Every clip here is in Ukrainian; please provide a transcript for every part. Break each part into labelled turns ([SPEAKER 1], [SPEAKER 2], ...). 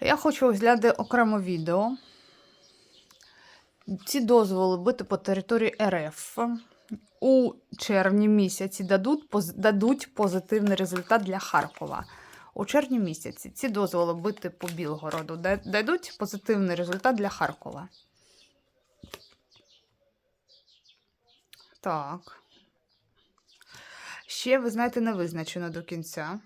[SPEAKER 1] Я хочу розглянути окремо відео. Ці дозволи бити по території РФ у червні місяці дадуть, дадуть позитивний результат для Харкова. У червні місяці ці дозволи бити по Білгороду дадуть позитивний результат для Харкова. Так. Ще, ви знаєте, не визначено до кінця.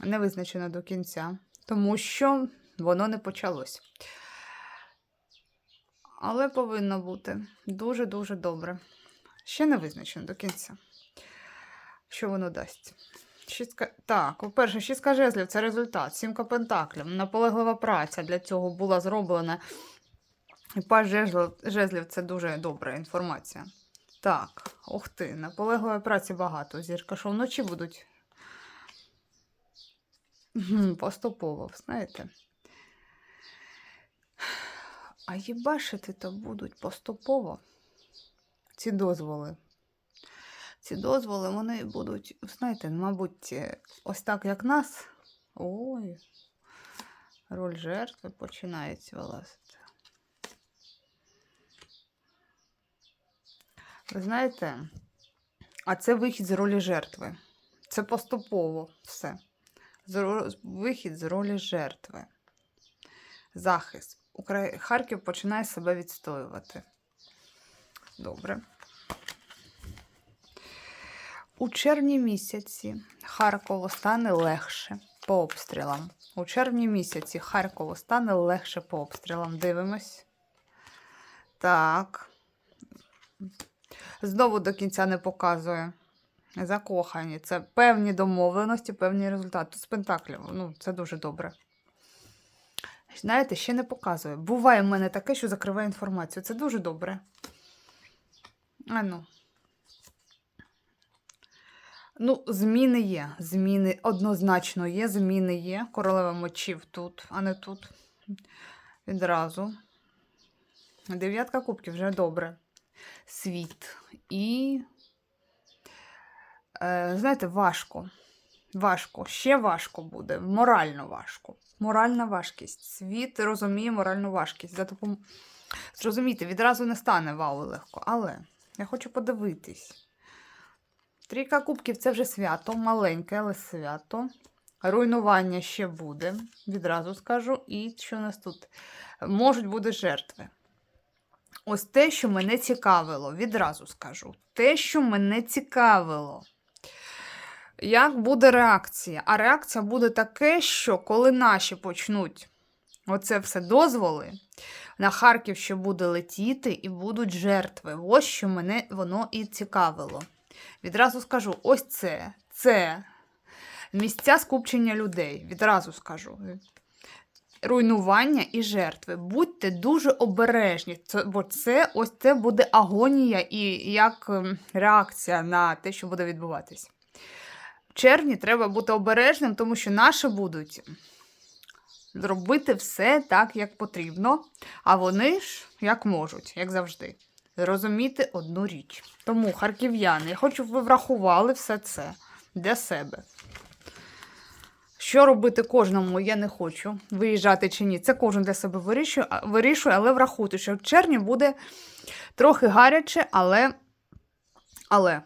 [SPEAKER 1] Не визначено до кінця, тому що воно не почалось. Але повинно бути дуже-дуже добре. Ще не визначено до кінця. Що воно дасть? Шістка... Так, по-перше, шістка жезлів це результат. Сімка пентаклів. Наполеглива праця для цього була зроблена. І паж жезлів, це дуже добра інформація. Так, ух ти, наполегливої праці багато. Зірка, що вночі будуть Поступово, знаєте. А їбашити то будуть поступово. Ці дозволи. Ці дозволи, вони будуть, знаєте, мабуть, ось так, як нас. Ой, роль жертви починається вилазити. Ви знаєте, а це вихід з ролі жертви. Це поступово все. Вихід з ролі жертви. Захист. Харків починає себе відстоювати. Добре. У червні місяці Харкову стане легше по обстрілам. У червні місяці Харкову стане легше по обстрілам. Дивимось. Так. Знову до кінця не показує. Закохані. Це певні домовленості, певні результати. Тут з пентаклів. Ну, це дуже добре. Знаєте, ще не показує. Буває в мене таке, що закриває інформацію. Це дуже добре. А ну. Ну, зміни є. Зміни однозначно є. Зміни є. Королева мочів тут, а не тут. Відразу. Дев'ятка кубків вже добре. Світ. І знаєте, важко. Важко, ще важко буде, морально важко. Моральна важкість. Світ розуміє моральну важкість. За допом... Зрозуміти, відразу не стане вау легко. Але я хочу подивитись. Трійка кубків це вже свято, маленьке, але свято. Руйнування ще буде, відразу скажу. І що у нас тут? Можуть бути жертви. Ось те, що мене цікавило, відразу скажу. Те, що мене цікавило. Як буде реакція? А реакція буде таке, що коли наші почнуть оце все дозволи, на Харків ще буде летіти і будуть жертви. Ось що мене воно і цікавило. Відразу скажу: ось це, це місця скупчення людей. Відразу скажу. Руйнування і жертви. Будьте дуже обережні, бо це ось це буде агонія і як ем, реакція на те, що буде відбуватись. В червні треба бути обережним, тому що наші будуть робити все так, як потрібно, а вони ж як можуть, як завжди. Зрозуміти одну річ. Тому, харків'яни, я хочу, щоб ви врахували все це для себе. Що робити кожному, я не хочу виїжджати чи ні. Це кожен для себе вирішує, вирішує, але врахуйте, що в червні буде трохи гаряче, але. Але